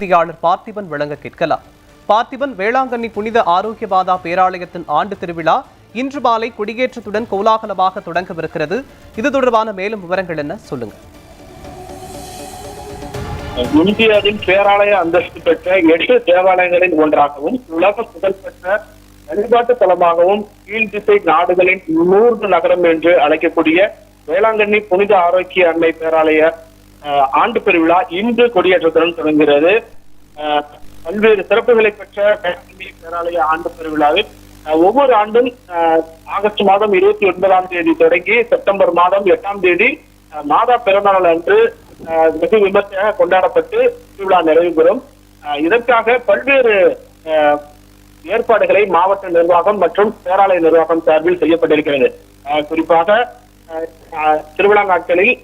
செய்தியாளர் பார்த்திபன் வழங்க கேட்கலாம். பார்த்திபன் வேளாங்கண்ணி புனித ஆரோக்கியபாதா பேராலயத்தின் ஆண்டு திருவிழா இன்று மாலை கொடியேற்றத்துடன் கோலாகலமாக தொடங்கவிருக்கிறது. இது தொடர்பான மேலும் விவரங்கள் என்ன? சொல்லுங்க. இந்தியாவின் பேராலய அந்தஸ்து பெற்ற எட்டு தேவாலயங்களில் ஒன்றாகவும் உலக புகழ்பெற்ற வழிபாட்டு தலமாகவும் கீழ் திசை நாடுகளின் நூறு நகரம் என்று அழைக்கக்கூடிய வேளாங்கண்ணி புனித ஆரோக்கிய அன்னை பேராலய ஆண்டு பெருவிழா இன்று கொடியேற்றத்துடன் தொடங்குகிறது. பல்வேறு சிறப்புகளை பெற்ற வேளாங்கண்ணி பேராலய ஆண்டு பெருவிழாவில் ஒவ்வொரு ஆண்டும் ஆகஸ்ட் மாதம் இருபத்தி ஒன்பதாம் தேதி தொடங்கி செப்டம்பர் மாதம் எட்டாம் தேதி மாதா பிறந்தநாள் அன்று வெகு விமர்சையாக கொண்டாடப்பட்டு திருவிழா நிறைவு பெறும். அஹ், இதற்காக பல்வேறு ஏற்பாடுகளை மாவட்ட நிர்வாகம் மற்றும் பேராலய நிர்வாகம் சார்பில் செய்யப்பட்டிருக்கிறது. அஹ், குறிப்பாக அஹ், திருவிழா நாட்களில்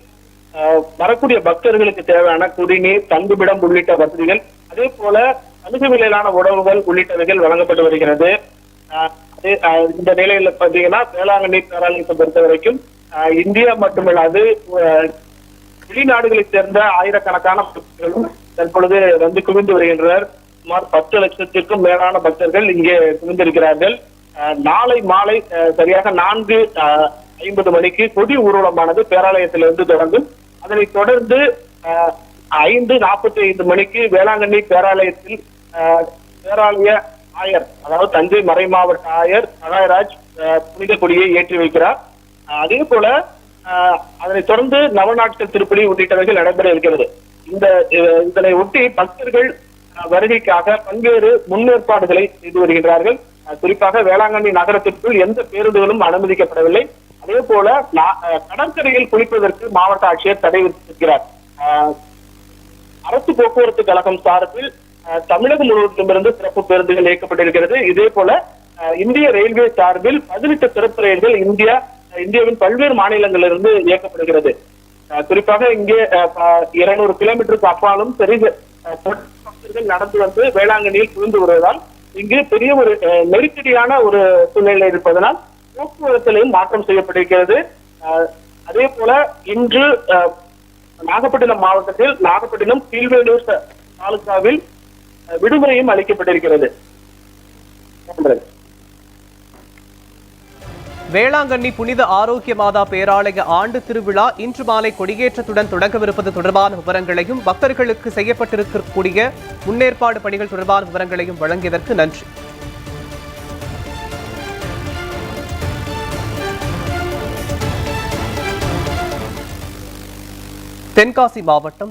வரக்கூடிய பக்தர்களுக்கு தேவையான குடிநீர் தங்குமிடம் உள்ளிட்ட வசதிகள் அதே போல சலுகை விலையிலான உணவுகள் உள்ளிட்டவைகள் வழங்கப்பட்டு வருகிறது. இந்த நிலையில பாத்தீங்கன்னா வேளாங்கண்ணி பேராலயத்தை பொறுத்த வரைக்கும் இந்தியா மட்டுமில்லாது வெளிநாடுகளை சேர்ந்த ஆயிரக்கணக்கான பக்தர்களும் தற்பொழுது வந்து குவிந்து வருகின்றனர். சுமார் பத்து லட்சத்திற்கும் மேலான பக்தர்கள் இங்கே குவிந்திருக்கிறார்கள். நாளை மாலை சரியாக நான்கு அஹ், ஐம்பது மணிக்கு கொடி ஊர்வலமானது பேராலயத்திலிருந்து தொடங்கும். அதனைத் தொடர்ந்து ஐந்து நாற்பத்தி ஐந்து மணிக்கு வேளாங்கண்ணி பேராலயத்தில் அஹ், பேராலய ஆயர் அதாவது தஞ்சை மறை மாவட்ட ஆயர் சகாயராஜ் அஹ், புனித கொடியை ஏற்றி வைக்கிறார். அதே போல அதனைத் தொடர்ந்து நவநாட்கள் திருப்பலி உள்ளிட்டவைகள் நடைபெற இருக்கிறது. இந்த இதனை ஒட்டி பக்தர்கள் வருகைக்காக பல்வேறு முன்னேற்பாடுகளை செய்து வருகின்றார்கள். குறிப்பாக வேளாங்கண்ணி நகரத்திற்குள் எந்த பேருந்துகளும் அனுமதிக்கப்படவில்லை. அதே போல கடற்கரையில் குளிப்பதற்கு மாவட்ட ஆட்சியர் தடை விதித்திருக்கிறார். அரசு போக்குவரத்து கழகம் சார்பில் தமிழகம் முழுவதிலுமிருந்து சிறப்பு பேருந்துகள் இயக்கப்பட்டிருக்கிறது. இதே போல இந்திய ரயில்வே சார்பில் பதினெட்டு சிறப்பு ரயில்கள் இந்தியா இந்தியாவின் பல்வேறு மாநிலங்களிலிருந்து இயக்கப்படுகிறது. அஹ், குறிப்பாக இங்கே இருநூறு கிலோமீட்டருக்கு அப்பாலும் சரி பக்தர்கள் நடந்து வந்து வேளாங்கண்ணியில் புரிந்து வருவதால் இங்கு பெரிய ஒரு அஹ், நெருக்கடியான ஒரு சூழ்நிலை இருப்பதனால் போக்குவரத்திலையும் மாற்றம் செய்யப்பட்டிருக்கிறது. அதே போல இன்று நாகப்பட்டினம் மாவட்டத்தில் நாகப்பட்டினம் கீழ்வேலூர் தாலுகாவில் விடுமுறையும் அளிக்கப்பட்டிருக்கிறது. வேளாங்கண்ணி புனித ஆரோக்கிய மாதா பேராலய ஆண்டு திருவிழா இன்று மாலை கொடியேற்றத்துடன் தொடங்கவிருப்பது தொடர்பான விவரங்களையும் பக்தர்களுக்கு செய்யப்பட்டிருக்கக்கூடிய முன்னேற்பாடு பணிகள் தொடர்பான விவரங்களையும் வழங்கியதற்கு நன்றி. தென்காசி மாவட்டம்